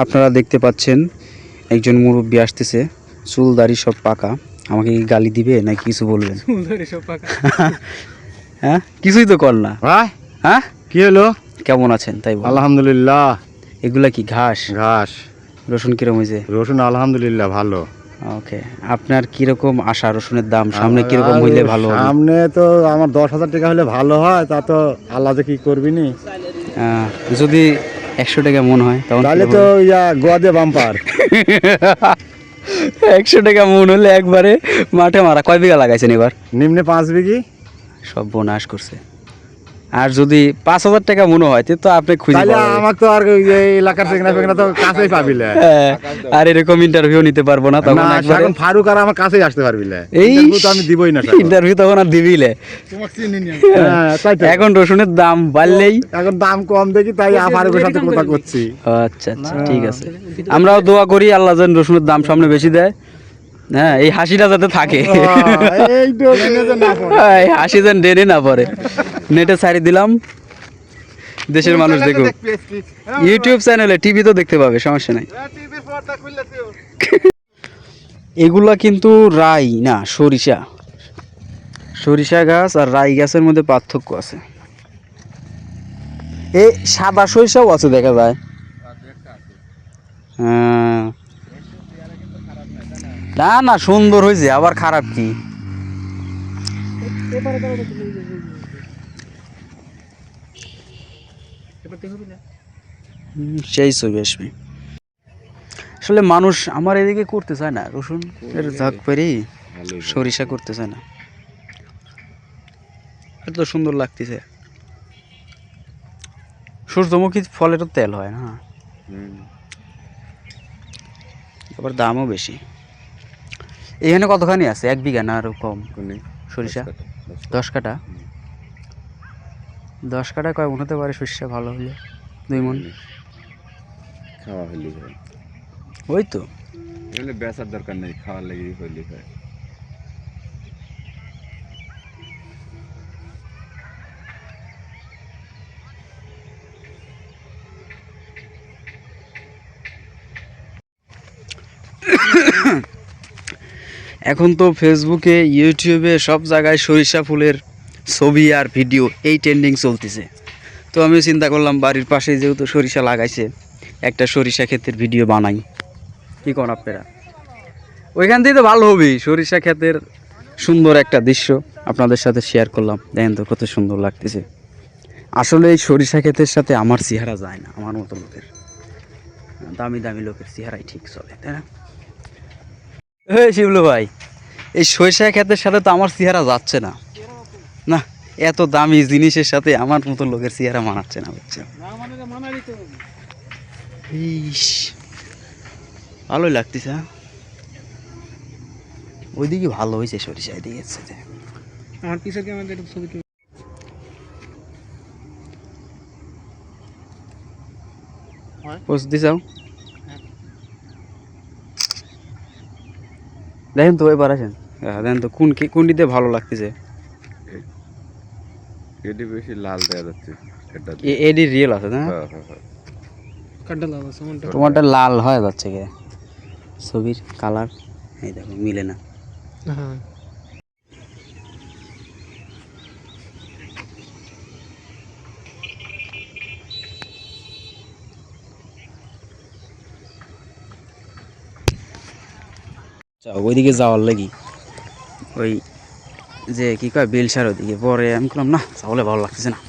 আপনারা দেখতে পাচ্ছেন একজন মুরব্বী আসতেছে চুল দাড়ি সব পাকা। আমাকে কি গালি দিবে না কিছু বলবেন হ্যাঁ? কিছুই তো কর না। ভাই হ্যাঁ? কি হলো? কেমন আছেন? তাই আলহামদুলিল্লাহ। এগুলা কি ঘাস? ঘাস। রসুন কিরম হয়েছে? রসুন আলহামদুলিল্লাহ ভালো। ওকে। আপনার কীরকম আশা? রসুনের দাম সামনে কীরকম হইলে ভালো সামনে তো আমার দশ হাজার টাকা হলে ভালো হয় তা তো আল্লাহ কি করবি নি? যদি একশো টাকা মন হয় তখন তাহলে তো ইয়া গোয়া বাম্পার একশো টাকা মন হলে একবারে মাঠে মারা। কয় বিঘা লাগাইছেন এবার? নিম্নে পাঁচ বিঘি। সব বোনাশ করছে। আর যদি পাঁচ হাজার টাকা মনে হয় তো আপনি খুঁজে আমার তো আর এলাকার সেখানে সেখানে তো কাছেই পাবি হ্যাঁ, আর এরকম ইন্টারভিউ নিতে পারব না তখন এখন ফারুক আর আমার কাছেই আসতে পারবি না এই তো আমি দিবই না ইন্টারভিউ তখন আর দিবিলে হ্যাঁ, তাই তো। এখন রসুনের দাম বাড়লেই। এখন দাম কম দেখি তাই ফারুকের সাথে কথা করছি। আচ্ছা আচ্ছা ঠিক আছে। আমরাও দোয়া করি আল্লাহ যেন রসুনের দাম সামনে বেশি দেয়। হ্যাঁ এই হাসিটা যাতে থাকে। এইটো ভেঙে যে না পড়ে। এই হাসি যেন ডেনে না পড়ে। নেটে ছাড়ি দিলাম। দেশের মানুষ দেখুক। ইউটিউব চ্যানেলে টিভি তো দেখতে পাবে সমস্যা নাই। এগুলা কিন্তু রাই না সরিষা। সরিষা গাছ আর রাই গাছের মধ্যে পার্থক্য আছে। এ সাদা সরিষাও আছে দেখা যায়। না না সুন্দর হয়েছে আবার খারাপ কি? সেই ছবি আসবে। আসলে মানুষ আমার এদিকে করতে চায় না রসুন এর ঝাঁক পেরি সরিষা করতে চায় না। এত সুন্দর লাগতেছে। সূর্যমুখী ফলেরও তেল হয় না। আবার দামও বেশি। এখানে কতখানি আছে? এক বিঘা না আরও কম? সরিষা? দশ কাটা দশ কাটা কয় মন হতে পারে সরিষা ভালো হলে? দুই মন? খাওয়া হয়। ওই তো। এগুলো বেচার দরকার নেই খাওয়ার লেগে হইলি হয়। এখন তো ফেসবুকে ইউটিউবে সব জায়গায় সরিষা ফুলের ছবি আর ভিডিও এই ট্রেন্ডিং চলতেছে। তো আমি চিন্তা করলাম বাড়ির পাশে যেহেতু সরিষা লাগাইছে, একটা সরিষা ক্ষেতের ভিডিও বানাই। কি কোন আপনারা? ওইখান থেকে তো ভালো হবেই সরিষা ক্ষেতের সুন্দর একটা দৃশ্য আপনাদের সাথে শেয়ার করলাম। দেখেন তো কত সুন্দর লাগতেছে। আসলে এই সরিষা ক্ষেতের সাথে আমার চেহারা যায় না, আমার মতো লোকের দামি দামি লোকের চেহারাই ঠিক চলে, তাই না? হে শিবলু ভাই এই সরিষা ক্ষেতের সাথে তো আমার চেহারা যাচ্ছে না। না এত দামি জিনিসের সাথে আমার মতো লোকের চেহারা মানাচ্ছে না বুঝছেন? ইস, ভালোই লাগতেছে হ্যাঁ? ওইদিকে ভালো হয়েছে সরিষা এদিকে হচ্ছে যে। আমার পিছের ক্যামেরা একটু ছবি পোস্ট দি দেখেন তো এবার আসেন। হ্যাঁ, দেখেন তো কোন কি- কোনটিতে ভালো লাগতেছে? এডি বেশি লাল দেখা যাচ্ছে। এটা এ- এডি রিয়েল আছে না? হ্যাঁ হ্যাঁ হ্যাঁ। আছে তোমারটা লাল হয়ে যাচ্ছে কে ছবির কালার এই দেখো মিলে না। হ্যাঁ। ওইদিকে যাওয়ার লাগি। ওই যে কি কয়, বিলসার ওইদিকে পরে আমি করলাম না তাহলে ভালো লাগতেছে না।